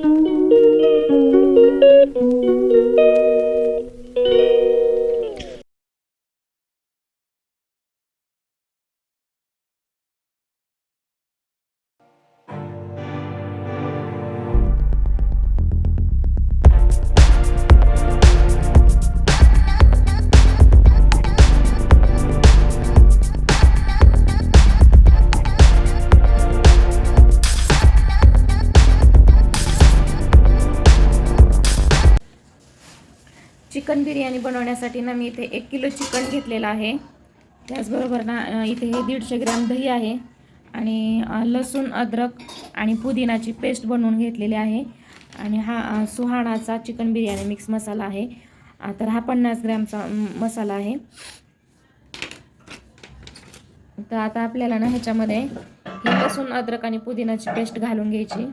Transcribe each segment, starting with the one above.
Thank you. Chicken biryani बनवण्यासाठी ना मी इथे एक किलो चिकन घेतलेलं आहे. त्याचबरोबर ना इथे हे दीडशे ग्रॅम दही आहे आणि लसूण अद्रक आणि पुदिनाची पेस्ट बनवून घेतलेली आहे. आणि हा सुहाणाचा चिकन बिर्याणी मिक्स मसाला आहे. तर हा पन्नास ग्रॅमचा मसाला आहे. तर आता आपल्याला ना ह्याच्यामध्ये हे लसूण अद्रक आणि पुदिनाची पेस्ट घालून घ्यायची.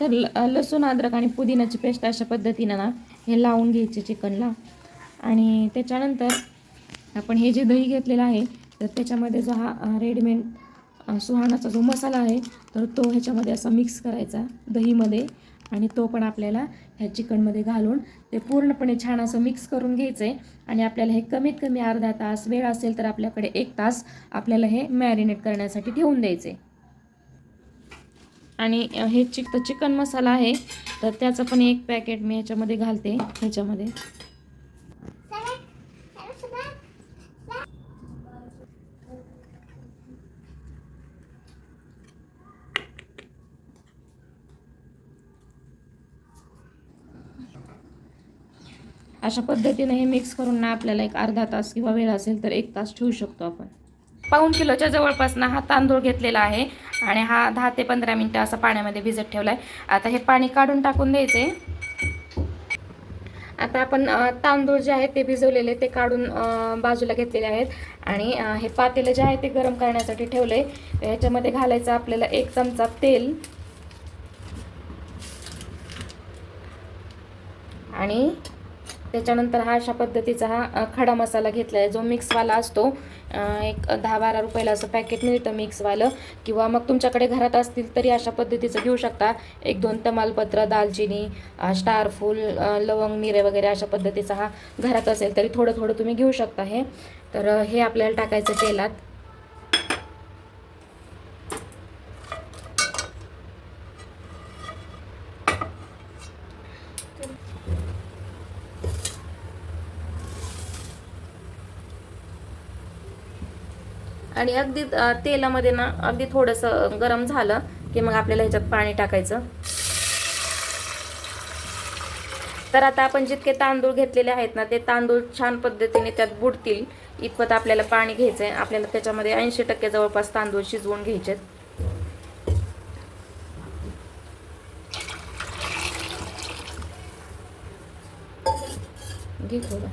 तर लसूण अद्रक आणि पुदिनाची पेस्ट अशा पद्धतीनं ना हे लावून घ्यायचे चिकनला. आणि त्याच्यानंतर आपण हे जे दही घेतलेलं आहे तर त्याच्यामध्ये जो हा अ, रेडीमेड सुहाणाचा जो मसाला आहे तर तो ह्याच्यामध्ये असा मिक्स करायचा दहीमध्ये. आणि तो पण आपल्याला ह्या चिकनमध्ये घालून ते पूर्णपणे छान असं मिक्स करून घ्यायचं. आहे आणि आपल्याला हे कमीत कमी अर्धा तास वेळ असेल तर आपल्याकडे एक तास आपल्याला हे मॅरिनेट करण्यासाठी ठेवून द्यायचे. आणि हे चिक चिकन मसाला आहे. तर त्याचं पण एक पॅकेट मी ह्याच्यामध्ये घालते ह्याच्यामध्ये. अशा पद्धतीने हे मिक्स करून ना आपल्याला एक अर्धा तास किंवा वेळ असेल तर एक तास ठेवू शकतो आपण. पाऊण किलोच्या जवळपास ना हा तांदूळ घेतलेला आहे. आणि हा दहा ते पंधरा मिनटं असा पाण्यामध्ये भिजत ठेवला आहे आता हे पाणी काढून टाकून द्यायचे आता आपण तांदूळ जे आहेत ते भिजवलेले ते काढून बाजूला घेतलेले आहेत. आणि हे पातेलं जे आहे ते गरम करण्यासाठी ठेवलं आहे ह्याच्यामध्ये घालायचं आपल्याला एक चमचा तेल. आणि त्याच्यानंतर हा अशा पद्धतीचा हा खडा मसाला घेतला आहे जो मिक्सवाला असतो एक दहा बारा रुपयाला असं पॅकेट मिळतं मिक्सवालं किंवा मग तुमच्याकडे घरात असतील तरी अशा पद्धतीचं घेऊ शकता. एक दोन तमालपत्र दालचिनी स्टारफूल लवंग मिरे वगैरे अशा पद्धतीचा हा घरात असेल तरी थोडं थोडं तुम्ही घेऊ शकता हे. तर हे आपल्याला टाकायचं तेलात. आणि अगदी तेलामध्ये ना अगदी थोडंसं गरम झालं की मग आपल्याला ह्याच्यात पाणी टाकायचं. तर आता आपण जितके तांदूळ घेतलेले आहेत ना ते तांदूळ छान पद्धतीने त्यात बुडतील. इतपत आपल्याला पाणी घ्यायचं आहे आपल्याला त्याच्यामध्ये ऐंशी टक्के जवळपास तांदूळ शिजवून घ्यायचे घे थोडं.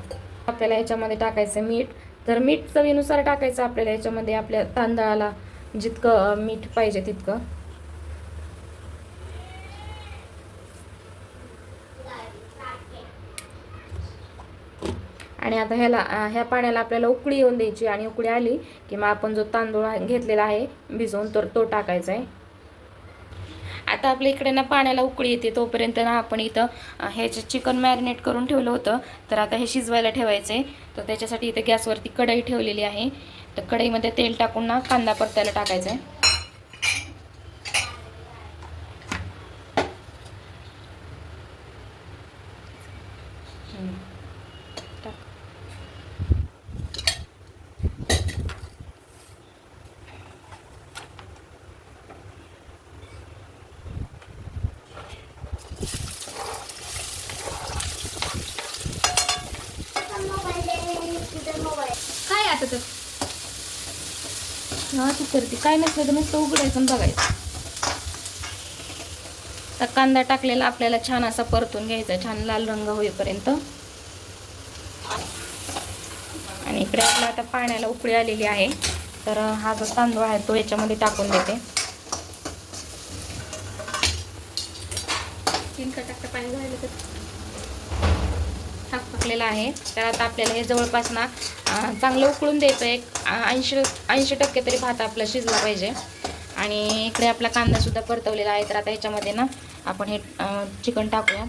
आपल्याला ह्याच्यामध्ये टाकायचं मीठ. तर मीठ चवीनुसार टाकायचं आपल्याला याच्यामध्ये आपल्या तांदळाला जितकं मीठ पाहिजे तितकं. आणि आता ह्याला ह्या पाण्याला आपल्याला उकळी येऊन द्यायची. आणि उकळी आली की मग आपण जो तांदूळ घेतलेला आहे भिजवून तर तो टाकायचा आहे. आता आपल्या इकडे ना पाण्याला उकळी येते तोपर्यंत ना आपण इथं हे जे चिकन मॅरिनेट करून ठेवलं होतं तर आता हे शिजवायला ठेवायचं आहे तर त्याच्यासाठी इथं गॅसवरती कढई ठेवलेली आहे. तर कढईमध्ये तेल टाकून ना कांदा परतायला टाकायचा आहे हम्म. टाक. काय आता हा करते. काय नसलं तर नुसतं उघडायचं बघायचं. आता कांदा टाकलेला आपल्याला छान असा परतून घ्यायचा. छान लाल रंग होईपर्यंत. आणि इकडे आपला आता पाण्याला उकळी आलेली आहे. तर हा जो तांदूळ आहे तो याच्यामध्ये टाकून देते. तीन टाकता पाणी तर. टाक आहे. तर आता आपल्याला हे जवळपास ना चांगलं उकळून द्यायचं एक ऐंशी ऐंशी टक्के तरी भात आपला शिजला पाहिजे. आणि इकडे आपला कांदासुद्धा परतवलेला आहे तर आता ह्याच्यामध्ये ना आपण हे चिकन टाकूया.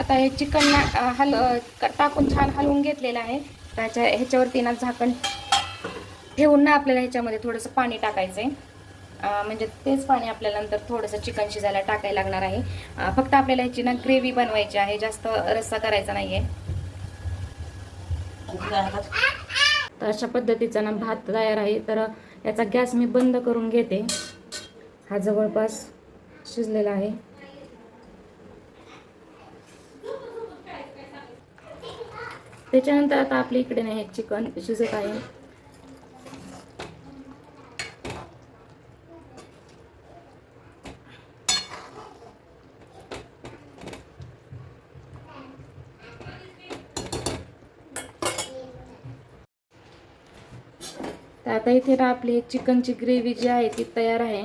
आता हे चिकन हल टाकून छान हलवून घेतलेलं आहे. त्याच्या ह्याच्यावरती ना झाकण ठेवून ना आपल्याला ह्याच्यामध्ये थोडंसं पाणी टाकायचं आहे म्हणजे तेच पाणी आपल्याला नंतर थोडंसं चिकन शिजायला टाकायला लागणार आहे. फक्त आपल्याला ह्याची ना ग्रेव्ही बनवायची आहे जास्त रस्सा करायचा नाही आहे तर अशा पद्धतीचा ना भात तयार आहे. तर याचा गॅस मी बंद करून घेते. हा जवळपास शिजलेला आहे. त्याच्यानंतर आता आपल्या इकडे नाही चिकन शिजत आहे? तर आता इथे ना आपली चिकनची ग्रेव्ही जी आहे ती तयार आहे.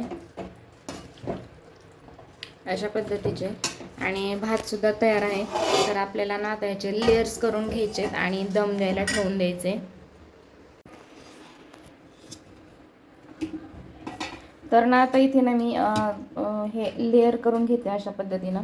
अशा पद्धतीचे. आणि भातसुद्धा तयार आहे. तर आपल्याला ना आता लेअर्स करून घ्यायचे आणि दम द्यायला ठेवून द्यायचे. तर ना आता इथे ना मी हे लेअर करून घेते अशा पद्धतीनं.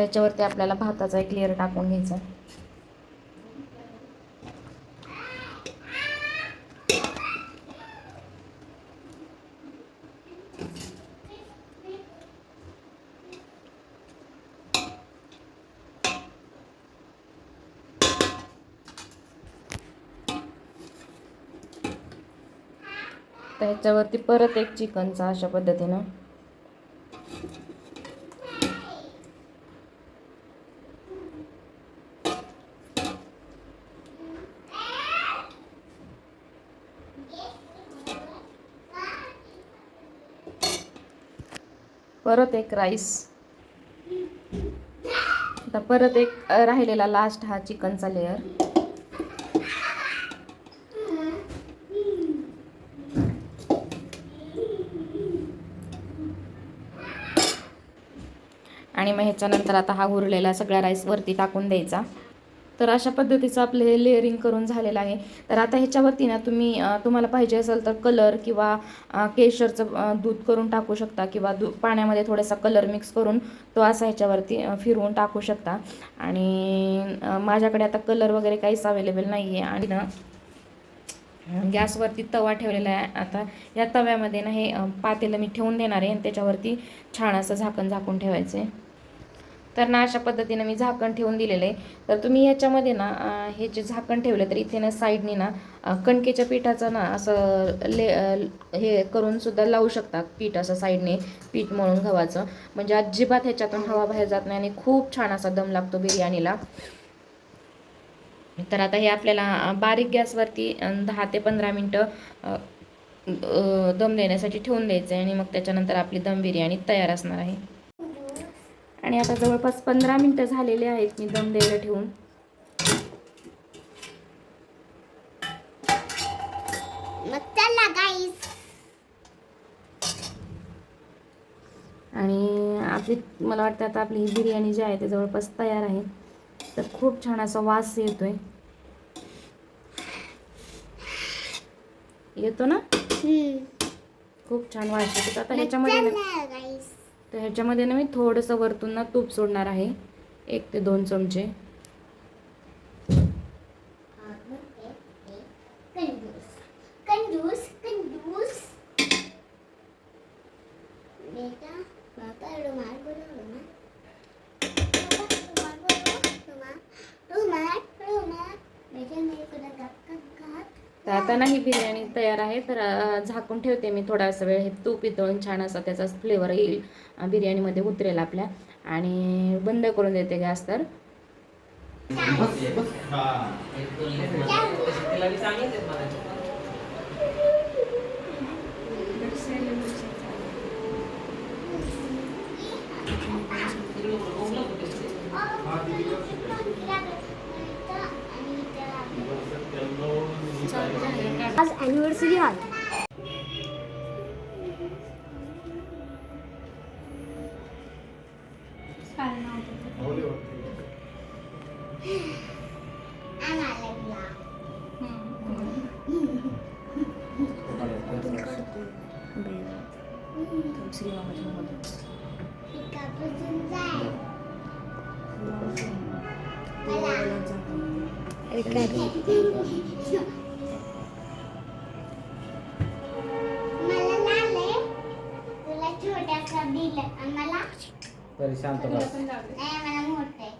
त्याच्यावरती आपल्याला भाताचा एक लेअर टाकून घ्यायचा. त्याच्यावरती ह्याच्यावरती परत एक चिकनचा अशा पद्धतीनं परत एक राईस. आता परत एक राहिलेला लास्ट हा चिकनचा लेअर आणि मग ह्याच्यानंतर आता हा उरलेला सगळ्या राईस वरती टाकून द्यायचा. तर अशा पद्धतीचं आपलं हे लेअरिंग करून झालेलं आहे. तर आता ह्याच्यावरती ना तुम्ही तुम्हाला पाहिजे असेल तर कलर किंवा केशरचं दूध करून टाकू शकता किंवा दू पाण्यामध्ये थोडासा कलर मिक्स करून तो असा ह्याच्यावरती फिरवून टाकू शकता. आणि माझ्याकडे आता कलर वगैरे काहीच अवेलेबल नाही आहे आणि ना गॅसवरती तवा ठेवलेला आहे. आता या तव्यामध्ये ना हे पातेलं मी ठेवून देणार आहे आणि त्याच्यावरती छान असं झाकण झाकून ठेवायचं आहे तर ना अशा पद्धतीनं मी झाकण ठेवून दिलेलं आहे. तर तुम्ही याच्यामध्ये ना हे जे झाकण ठेवलं तर इथे ना साईडनी ना कणकेच्या पिठाचं ना असं ले हे करून सुद्धा लावू शकता पीठ असं साईडने पीठ मळून गव्हाचं. म्हणजे अजिबात ह्याच्यातून हवा बाहेर जात नाही आणि खूप छान असा दम लागतो बिर्याणीला. तर आता हे आपल्याला बारीक गॅसवरती दहा ते पंधरा मिनटं दम देण्यासाठी ठेवून द्यायचं आहे आणि मग त्याच्यानंतर आपली दम बिर्याणी तयार असणार आहे. आणि आता जवळपास पंधरा मिनटं झालेले आहेत मी दम द्यायला ठेवून. आणि आपली मला वाटतं आता आपली ही बिर्याणी जी आहे ते जवळपास तयार आहे. तर खूप छान असा वास येतोय. येतो ना? खूप छान वास येतो. आता ह्याच्यामध्ये तर ह्याच्यामध्ये ना मी थोडंसं वरतून ना तूप सोडणार आहे. एक ते दोन चमचे. तर आता ना ही बिर्याणी तयार आहे. तर झाकून ठेवते मी थोडासा वेळ. हे तूप इतळून छान असा त्याचा फ्लेवर येईल बिर्याणीमध्ये उतरेल आपल्या. आणि बंद करून देते गॅस तर. श्रीमामाच्या मोबाईल तरी शांत बस मला मोठे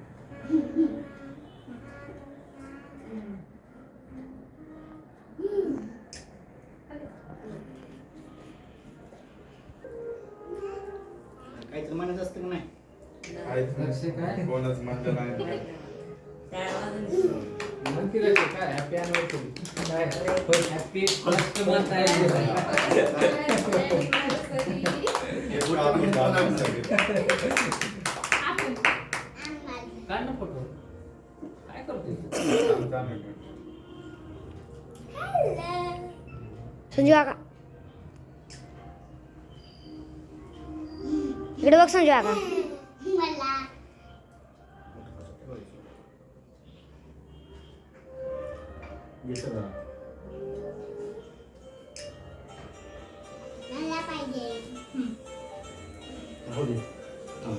कोणच म्हणलं नाही. काय हॅपी हॅपी फर्स्ट मंथ ना फोटो काय. संजू काका. इकडे बघ संजू काका. मला पाहिजे हो दे. थांब.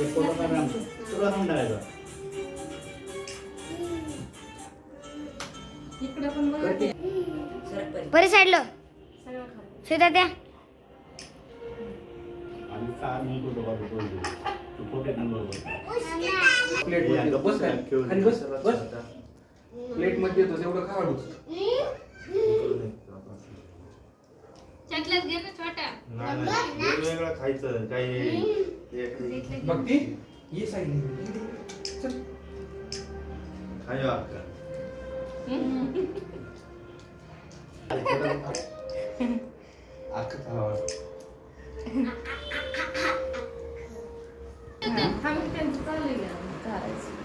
एक फोटो काढ. तुला सांगून टाकायचा. इकडं पण बघा ते. बरे साईडला सगळं खाऊ. सीधा त्या आणि कार फोटो. तू फोटो बस बस बस. प्लेटमध्ये येतो तेवढं खावाडूच त्यातल्याच घे ना छोटा. नाही नाही वेगवेगळं खायचं काही एक बघ ती ये साईड चल. खायला अक्का. अक्का खावा. थांब त्यांचं. करायचं.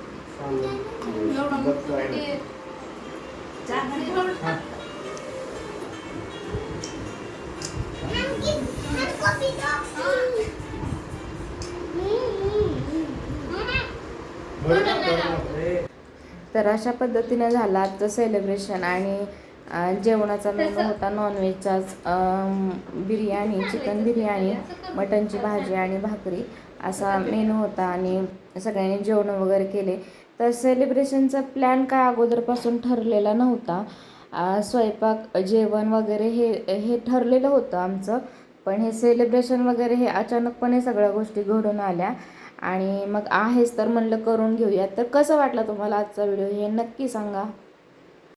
तर अशा पद्धतीने झालं आजचं सेलिब्रेशन आणि जेवणाचा मेनू होता नॉनव्हेजचाच बिर्याणी चिकन बिर्याणी मटनची भाजी आणि भाकरी असा मेनू होता आणि सगळ्यांनी जेवण वगैरे केले. तर सेलिब्रेशनचा प्लॅन काय अगोदरपासून ठरलेला नव्हता. स्वयंपाक जेवण वगैरे हे हे ठरलेलं होतं आमचं. पण हे सेलिब्रेशन वगैरे हे अचानकपणे सगळ्या गोष्टी घडून आल्या. आणि मग आहेच तर म्हणलं करून घेऊया तर कसं वाटलं तुम्हाला आजचा व्हिडिओ हे नक्की सांगा.